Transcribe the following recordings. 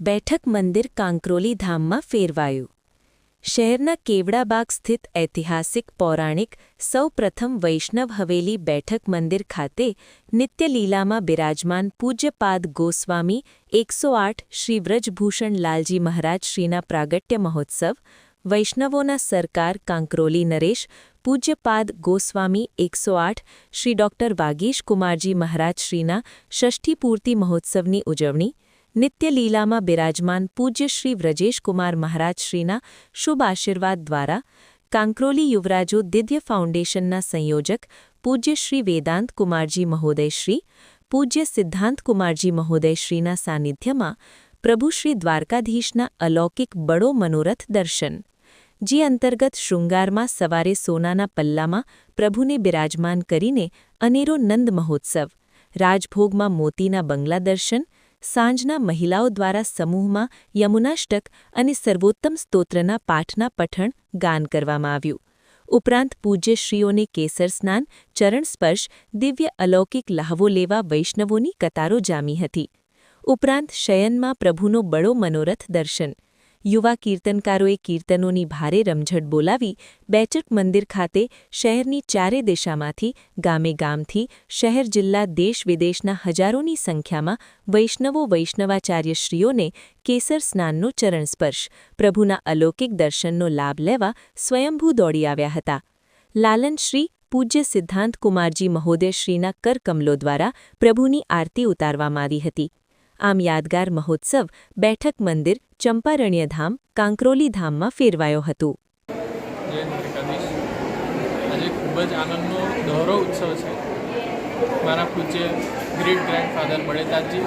બેઠક મંદિર કાંકરોલી ધામમાં ફેરવાયું. શહેરના કેવડાબાગ સ્થિત ઐતિહાસિક પૌરાણિક સૌપ્રથમ વૈષ્ણવ હવેલી બેઠક મંદિર ખાતે નિત્યલીલામાં બિરાજમાન પૂજ્યપાદ ગોસ્વામી એકસો આઠ શ્રી વ્રજભૂષણ લાલજી મહારાજ શ્રીના પ્રાગટ્ય મહોત્સવ, વૈષ્ણવોના સરકાર કાંકરોલી નરેશ, પૂજ્યપાદ ગોસ્વામી એકસો આઠ શ્રી ડોક્ટર વાગીશ કુમારજી મહારાજ શ્રીના ષષ્ઠીપૂર્તિ મહોત્સવની ઉજવણી નિત્યલીલામાં બિરાજમાન પૂજ્ય શ્રી વ્રજેશકુમાર મહારાજશ્રીના શુભ આશીર્વાદ દ્વારા કાંકરોલી યુવરાજો દિવ્ય ફાઉન્ડેશનના સંયોજક પૂજ્ય શ્રી વેદાંત કુમારજી મહોદયશ્રી પૂજ્ય સિદ્ધાંત કુમારજી મહોદયશ્રીના સાનિધ્યમાં પ્રભુ શ્રી દ્વારકાધીશના અલૌકિક બડો મનોરથ દર્શન. જે અંતર્ગત શૃંગારમાં સવારે સોનાના પલ્લામાં પ્રભુને બિરાજમાન કરીને અનેરો નંદ મહોત્સવ, રાજભોગમાં મોતીના બંગલા દર્શન સાંજના મહિલાઓ દ્વારા સમૂહમાં યમુનાષ્ટક અને સર્વોત્તમ સ્તોત્રના પાઠના પઠણ ગાન કરવામાં આવ્યું. ઉપરાંત પૂજ્યશ્રીઓને કેસર સ્નાન, ચરણ સ્પર્શ, દિવ્ય અલૌકિક લહાવો લેવા વૈષ્ણવોની કતારો જામી હતી. ઉપરાંત શયનમાં પ્રભુનો બળો મનોરથ દર્શન. યુવા કીર્તનકારોએ કીર્તનોની ભારે રમઝટ બોલાવી બેચક મંદિર ખાતે શહેરની ચારે દિશામાંથી, ગામે ગામથી, શહેર જિલ્લા દેશ વિદેશના હજારોની સંખ્યામાં વૈષ્ણવો વૈષ્ણવાચાર્યશ્રીઓને કેસર સ્નાનનો ચરણ સ્પર્શ, પ્રભુના અલૌકિક દર્શનનો લાભ લેવા સ્વયંભૂ દોડી આવ્યા હતા. લાલન શ્રી, પૂજ્ય સિદ્ધાંત કુમારજી મહોદયશ્રીના કરકમલો દ્વારા પ્રભુની આરતી ઉતારવામાં આવી હતી. આમ યાદગાર મહોત્સવ બેઠક મંદિર, ચંપારણ્યધામ, કાંકરોલી ધામમાં ફેરવાયો હતો. આજે ખૂબ જ આનંદનો દોહરો ઉત્સવ છે. મારા પૂજ્ય ગ્રેટ ગ્રેન્ડ ફાધર બળેદાસજી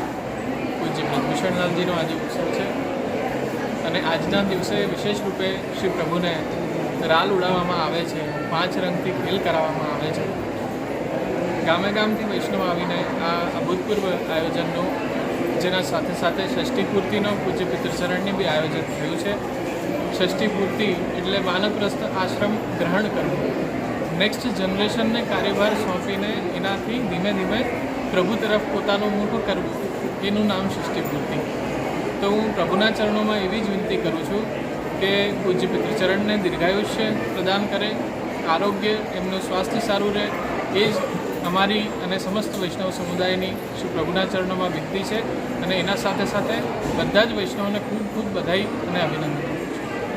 પૂજ્ય બ્રહ્મભૂષણલાલજીનો આજે ઉત્સવ છે. અને આજના દિવસે વિશેષ રૂપે શ્રી પ્રભુને રાલ ઉડાવવામાં આવે છે, પાંચ રંગથી ખેલ કરાવવામાં આવે છે. ગામે ગામથી વૈષ્ણવ આવીને આ અભૂતપૂર્વ આયોજનનું જેના સાથે સાથે ષષ્ઠી પૂર્તિનો પૂજ્ય પિતૃચરણની બી આયોજન થયું છે. ષષ્ઠી પૂર્તિ એટલે વાનપ્રસ્થ આશ્રમ ગ્રહણ કરવું. નેક્સ્ટ જનરેશનને કાર્યભાર સોંપીને એનાથી ધીમે ધીમે પ્રભુ તરફ પોતાનું મોટું કરવું. એનું નામ ષષ્ઠી પૂર્તિ. તો હું પ્રભુના ચરણોમાં એવી જ વિનંતી કરું છું કે પૂજ્ય પિતૃચરણને દીર્ઘાયુષ્ય પ્રદાન કરે, આરોગ્ય, એમનું સ્વાસ્થ્ય સારું રહે, એ જ અમારી અને સમસ્ત વૈષ્ણવ સમુદાયની શ્રી પ્રભુના ચરણોમાં વિનંતી છે અને એના સાથે સાથે બધા જ વૈષ્ણવોને ખૂબ ખૂબ બધાઈ અને અભિનંદન.